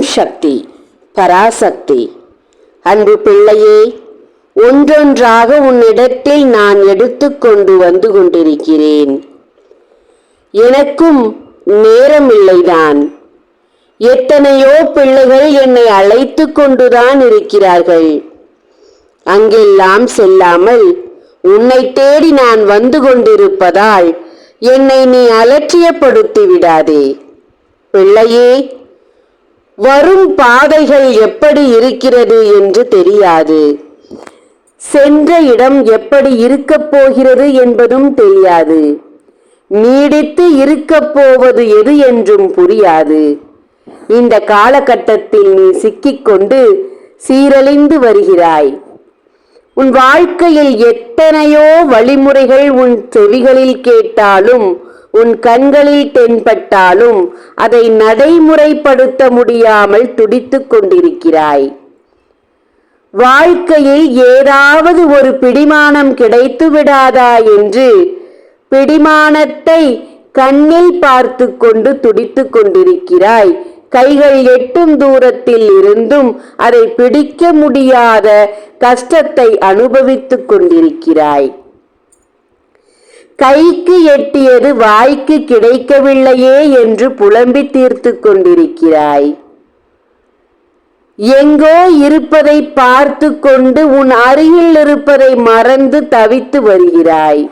ஓம் சக்தி பராசக்தி. அன்பு பிள்ளையே ஒன்றொன்றாக உன்னிடத்தில் நான் எடுத்துக்கொண்டு வந்து கொண்டிருக்கிறேன். எனக்கும் நேரமில்லைதான். எத்தனையோ பிள்ளைகள் என்னை அழைத்து கொண்டுதான் இருக்கிறார்கள். அங்கெல்லாம் செல்லாமல் உன்னை தேடி நான் வந்து கொண்டிருப்பதால் என்னை நீ அலட்சியப்படுத்தி விடாதே. பிள்ளையே வரும் பாதைகள் எப்படி இருக்கிறது என்று தெரியாது. சென்ற இடம் எப்படி இருக்கப் போகிறது என்பதும் தெரியாது. நீடித்து இருக்கப் போவது எது என்றும் புரியாது. இந்த காலகட்டத்தில் நீ சிக்கிக்கொண்டு சீரழிந்து வருகிறாய். உன் வாழ்க்கையில் எத்தனையோ வழிமுறைகள் உன் செவிகளில் கேட்டாலும் உன் கண்களில் தென்பட்டாலும் அதை நடைமுறைப்படுத்த முடியாமல் துடித்துக் கொண்டிருக்கிறாய். வாழ்க்கையில் ஏதாவது ஒரு பிடிமானம் கிடைத்து விடாதா என்று பிடிமானத்தை கண்ணில் பார்த்து கொண்டு துடித்துக் கொண்டிருக்கிறாய். கைகள் எட்டும் தூரத்தில் இருந்தும் அதை பிடிக்க முடியாத கஷ்டத்தை அனுபவித்துக் கொண்டிருக்கிறாய். கைக்கு எட்டியது வாய்க்கு கிடைக்கவில்லையே என்று புலம்பி தீர்த்து கொண்டிருக்கிறாய். எங்கோ இருப்பதை பார்த்து கொண்டு உன் அருகில் இருப்பதை மறந்து தவித்து வருகிறாய்.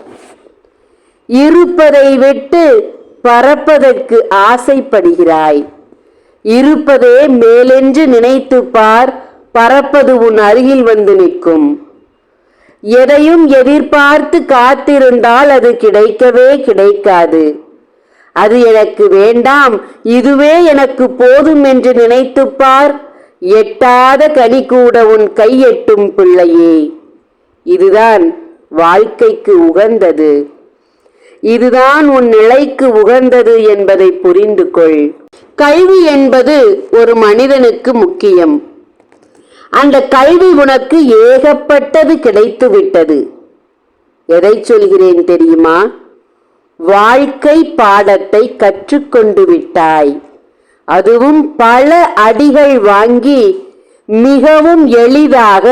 இருப்பதை விட்டு பறப்பதற்கு ஆசைப்படுகிறாய். இருப்பதே மேலென்று நினைத்து பார் பறப்பது உன் அருகில் வந்து நிற்கும். எதையும் எதிர்பார்த்து காத்திருந்தால் அது கிடைக்கவே கிடைக்காது. அது எனக்கு வேண்டாம் இதுவே எனக்கு போதும் என்று நினைத்துப் பார். எட்டாத கனி கூட உன் கையெட்டும் பிள்ளையே. இதுதான் வாழ்க்கைக்கு உகந்தது. இதுதான் உன் நிலைக்கு உகந்தது என்பதை புரிந்து கொள் கல்வி என்பது ஒரு மனிதனுக்கு முக்கியம். அந்த கல்வி உனக்கு ஏகப்பட்டது கிடைத்து விட்டது எதை சொல்கிறேன் தெரியுமா? வாழ்க்கை பாடத்தை கற்றுக்கொண்டு விட்டாய். அதுவும் பல அடிகள் வாங்கி மிகவும் எளிதாக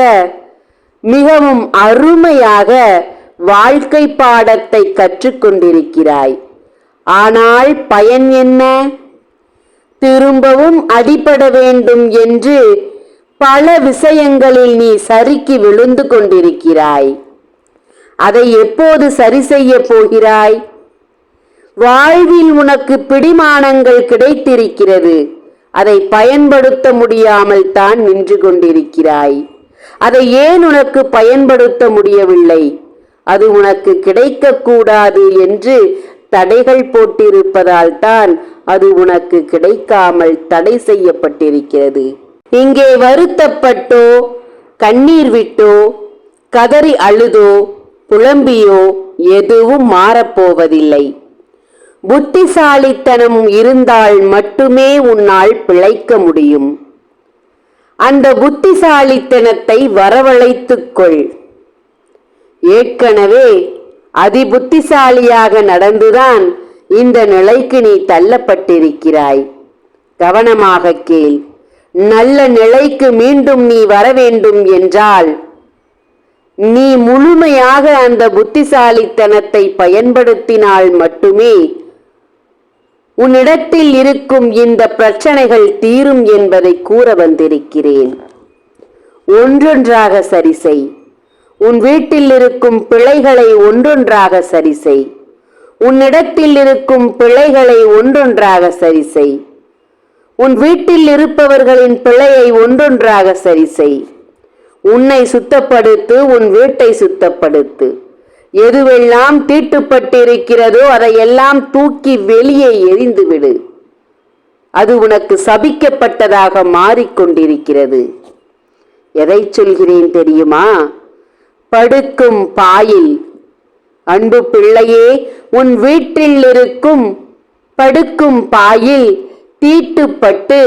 மிகவும் அருமையாக வாழ்க்கை பாடத்தை கற்றுக்கொண்டிருக்கிறாய். ஆனால் பயன் என்ன? திரும்பவும் அடிபட வேண்டும் என்று பல விஷயங்களில் நீ சறுக்கி விழுந்து கொண்டிருக்கிறாய். அதை எப்போது சரி செய்ய போகிறாய்? வாழ்வில் உனக்கு பிடிமானங்கள் கிடைத்திருக்கிறது. அதை பயன்படுத்த முடியாமல் தான் நின்று கொண்டிருக்கிறாய். அதை ஏன் உனக்கு பயன்படுத்த முடியவில்லை? அது உனக்கு கிடைக்கக்கூடாது என்று தடைகள் போட்டிருப்பதால் தான் அது உனக்கு கிடைக்காமல் தடை செய்யப்பட்டிருக்கிறது. இங்கே வருத்தப்பட்டோ கண்ணீர் விட்டோ கதறி அழுதோ புலம்பியோ எதுவும் மாறப்போவதில்லை. புத்திசாலித்தனம் இருந்தால் மட்டுமே உன்னால் பிழைக்க முடியும். அந்த புத்திசாலித்தனத்தை வரவழைத்துக்கொள் ஏற்கனவே ஏற்கனவே அதிபுத்திசாலியாக நடந்துதான் இந்த நிலைக்கு நீ தள்ளப்பட்டிருக்கிறாய். கவனமாக கேள். நல்ல நிலைக்கு மீண்டும் நீ வர வேண்டும் என்றால் நீ முழுமையாக அந்த புத்திசாலித்தனத்தை பயன்படுத்தினால் மட்டுமே உன்னிடத்தில் இருக்கும் இந்த பிரச்சனைகள் தீரும் என்பதை கூற வந்திருக்கிறேன். ஒன்றொன்றாக சரி செய். உன் வீட்டில் இருக்கும் பிழைகளை ஒன்றொன்றாக சரி செய். உன்னிடத்தில் இருக்கும் பிழைகளை ஒன்றொன்றாக சரி செய். உன் வீட்டில் இருப்பவர்களின் பிழையை ஒன்றொன்றாக சரி செய். உன்னை சுத்தப்படுத்து உன் வீட்டை சுத்தப்படுத்து. எதுவெல்லாம் தீட்டுப்பட்டிருக்கிறதோ அதையெல்லாம் தூக்கி வெளியே எரிந்துவிடு அது உனக்கு சபிக்கப்பட்டதாக மாறிக்கொண்டிருக்கிறது. எதை சொல்கிறேன் தெரியுமா? படுக்கும் பாயில். அன்பு பிள்ளையே உன் வீட்டில் இருக்கும் படுக்கும் பாயில் தீட்டுப்பட்டு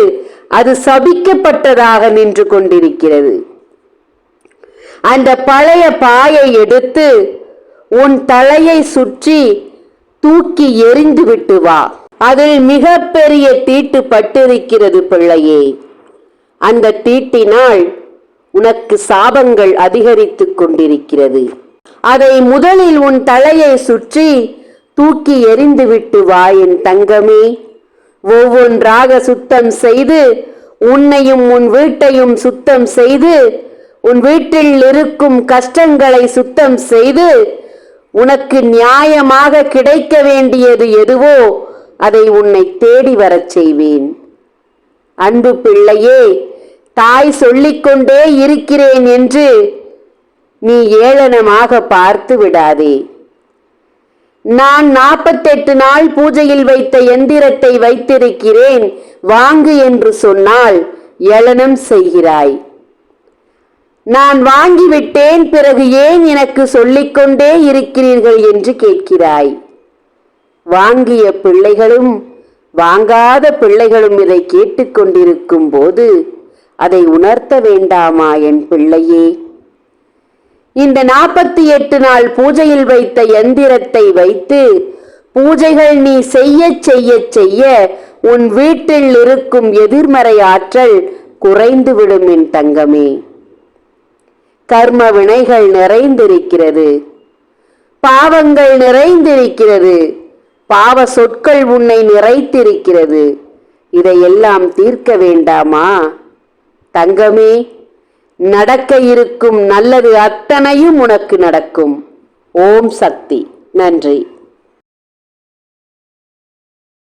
அது சபிக்கப்பட்டதாக நின்று கொண்டிருக்கிறது. அந்த பழைய பாயை எடுத்து உன் தலையை சுற்றி தூக்கி எறிந்து விட்டு வா. அதில் மிகப்பெரிய தீட்டு பட்டிருக்கிறது பிள்ளையே. அந்த தீட்டினால் உனக்கு சாபங்கள் அதிகரித்துக் கொண்டிருக்கிறது. அதை முதலில் உன் தலையை சுற்றி தூக்கி எறிந்துவிட்டு வா என் தங்கமே. ஒவ்வொன்றாக சுத்தம் செய்து உன்னையும் உன் வீட்டையும் சுத்தம் செய்து உன் வீட்டில் இருக்கும் கஷ்டங்களை சுத்தம் செய்து உனக்கு நியாயமாக கிடைக்க வேண்டியது எதுவோ அதை உன்னை தேடி வரச் செய்வேன். அன்பு பிள்ளையே தாய் சொல்லிக்கொண்டே இருக்கிறேன் என்று நீ ஏளனமாக பார்த்து விடாதே. நான் நாற்பத்தெட்டு நாள் பூஜையில் வைத்த எந்திரத்தை வைத்திருக்கிறேன். வாங்கு என்று சொன்னால் ஏளனம் செய்கிறாய். நான் வாங்கிவிட்டேன் பிறகு ஏன் எனக்கு சொல்லிக்கொண்டே இருக்கிறீர்கள் என்று கேட்கிறாய். வாங்கிய பிள்ளைகளும் வாங்காத பிள்ளைகளும் இதை கேட்டுக்கொண்டிருக்கும் போது அதை உணர்த்த வேண்டாமா என் பிள்ளையே? இந்த நாற்பத்தி எட்டு நாள் பூஜையில் வைத்த எந்திரத்தை வைத்து பூஜைகள் நீ செய்ய செய்ய செய்ய உன் வீட்டில் இருக்கும் எதிர்மறை ஆற்றல் குறைந்துவிடும் என் தங்கமே. கர்ம வினைகள் நிறைந்திருக்கிறது. பாவங்கள் நிறைந்திருக்கிறது. பாவ சொற்கள் உன்னை நிறைத்திருக்கிறது. இதையெல்லாம் தீர்க்க வேண்டாமா? தங்கமே நடக்க இருக்கும் நல்லது அத்தனையும் உனக்கு நடக்கும். ஓம் சக்தி. நன்றி.